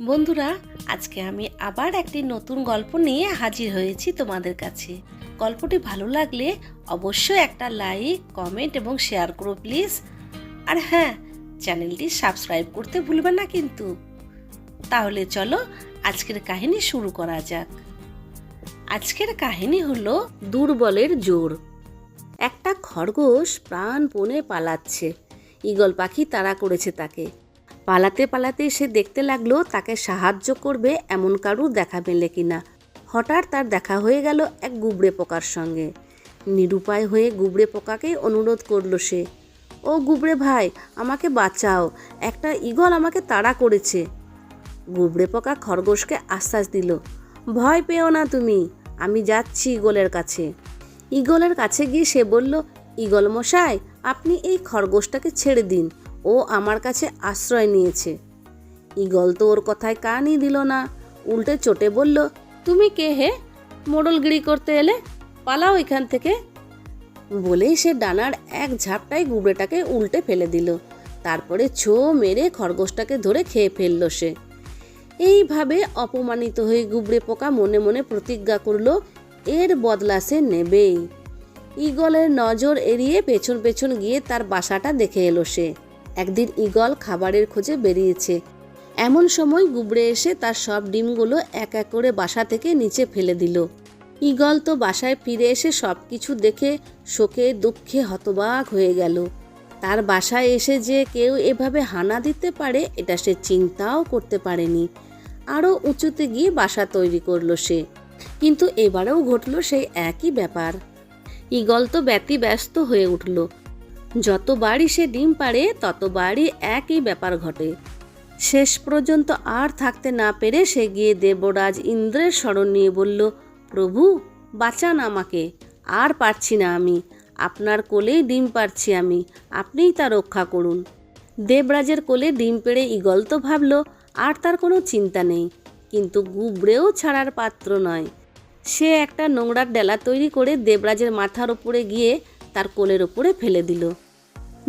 বন্ধুরা, আজকে আমি আবার একটি নতুন গল্প নিয়ে হাজির হয়েছি তোমাদের কাছে। গল্পটি ভালো লাগলে অবশ্যই একটা লাইক, কমেন্ট এবং শেয়ার করো প্লিজ। আর হ্যাঁ চ্যানেলটি সাবস্ক্রাইব করতে ভুলবে না কিন্তু। তাহলে চলো আজকের কাহিনী শুরু করা যাক। আজকের কাহিনী হলো দুর্বলের জোর। একটা খরগোশ প্রাণপণে পালাচ্ছে। ঈগল পাখি তাড়া করেছে তাকে। পালাতে পালাতে সে দেখতে লাগল তাকে সাহায্য করবে এমন কারুর দেখা মেলে কিনা। হঠাৎ তার দেখা হয়ে গেল এক গুবড়ে পোকার সঙ্গে। নিরুপায় হয়ে গুবড়ে পোকাকে অনুরোধ করল সে। ও গুবড়ে ভাই, আমাকে বাঁচাও। একটা ঈগল আমাকে তাড়া করেছে। গুবড়ে পোকা খরগোশকে আশ্বাস দিল। ভয় পেও না তুমি, আমি যাচ্ছি ঈগলের কাছে। ঈগলের কাছে গিয়ে সে বলল, ঈগল মশাই, আপনি এই খরগোশটাকে ছেড়ে দিন। ও আমার কাছে আশ্রয় নিয়েছে। ঈগল তো ওর কথায় কানই দিল না। উল্টে চটে বলল, তুমি কে হে? মোড়লগিরি করতে এলে পালাও এখান থেকে। বলেই সে ডানার এক ঝাপটায় গুবড়েটাকে উল্টে ফেলে দিল। তারপরে ছো মেরে খরগোশটাকে ধরে খেয়ে ফেলল সে। এইভাবে অপমানিত হয়ে গুবড়ে পোকা মনে মনে প্রতিজ্ঞা করল, এর বদলা সে নেবেই। ঈগলের নজর এড়িয়ে পেছন পেছন গিয়ে তার বাসাটা দেখে এলো সে। একদিন ঈগল খাবারের খোঁজে বেরিয়েছে। এমন সময় গুবড়ে এসে তার সব ডিমগুলো এক এক করে বাসা থেকে নিচে ফেলে দিল। ঈগল তো বাসায় ফিরে এসে সব কিছু দেখে শোকে, দুঃখে হতবাক হয়ে গেল। তার বাসায় এসে যে কেউ এভাবে হানা দিতে পারে, এটা সে চিন্তাও করতে পারেনি। আরও উঁচুতে গিয়ে বাসা তৈরি করল সে। কিন্তু এবারেও ঘটল সেই একই ব্যাপার। ঈগল তো ব্যতি ব্যস্ত হয়ে উঠল। যতবারই সে ডিম পাড়ে, ততবারই একই ব্যাপার ঘটে। শেষ পর্যন্ত আর থাকতে না পেরে সে গিয়ে দেবরাজ ইন্দ্রের স্মরণ নিয়ে বলল, প্রভু, বাঁচান আমাকে, আর পারছি না আমি। আপনার কোলেই ডিম পারছি আমি, আপনিই তা রক্ষা করুন। দেবরাজের কোলে ডিম পেড়ে ঈগল তো ভাবল, আর তার কোনো চিন্তা নেই। কিন্তু গুবড়েও ছাড়ার পাত্র নয়। সে একটা নোংরার ডেলা তৈরি করে দেবরাজের মাথার ওপরে গিয়ে তার কোলের ওপরে ফেলে দিল।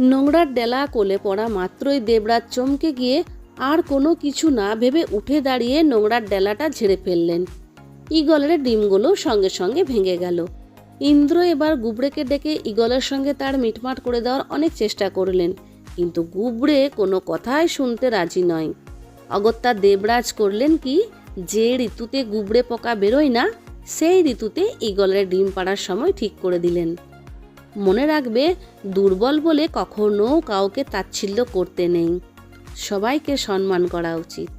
নোংরার ডেলা কোলে পড়া মাত্রই দেবরাজ চমকে গিয়ে আর কোনো কিছু না ভেবে উঠে দাঁড়িয়ে নোংরার ডেলাটা ঝেড়ে ফেললেন। ঈগলের ডিমগুলো সঙ্গে সঙ্গে ভেঙে গেল। ইন্দ্র এবার গুবড়েকে ডেকে ঈগলের সঙ্গে তার মিটমাট করে দেওয়ার অনেক চেষ্টা করলেন, কিন্তু গুবড়ে কোনো কথাই শুনতে রাজি নয়। অগত্যা দেবরাজ করলেন কি, যে ঋতুতে গুবড়ে পোকা বেরোয় না, সেই ঋতুতে ঈগলের ডিম পাড়ার সময় ঠিক করে দিলেন। মনে রাখবে, দুর্বল বলে কখনো কাউকে তাচ্ছিল্য করতে নেই। সবাইকে সম্মান করা উচিত।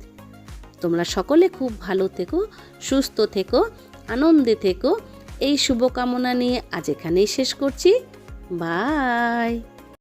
তোমরা সকলে খুব ভালো থেকো, সুস্থ থেকো, আনন্দে থেকো। এই শুভকামনা নিয়ে আজ এখানেই শেষ করছি। বাই!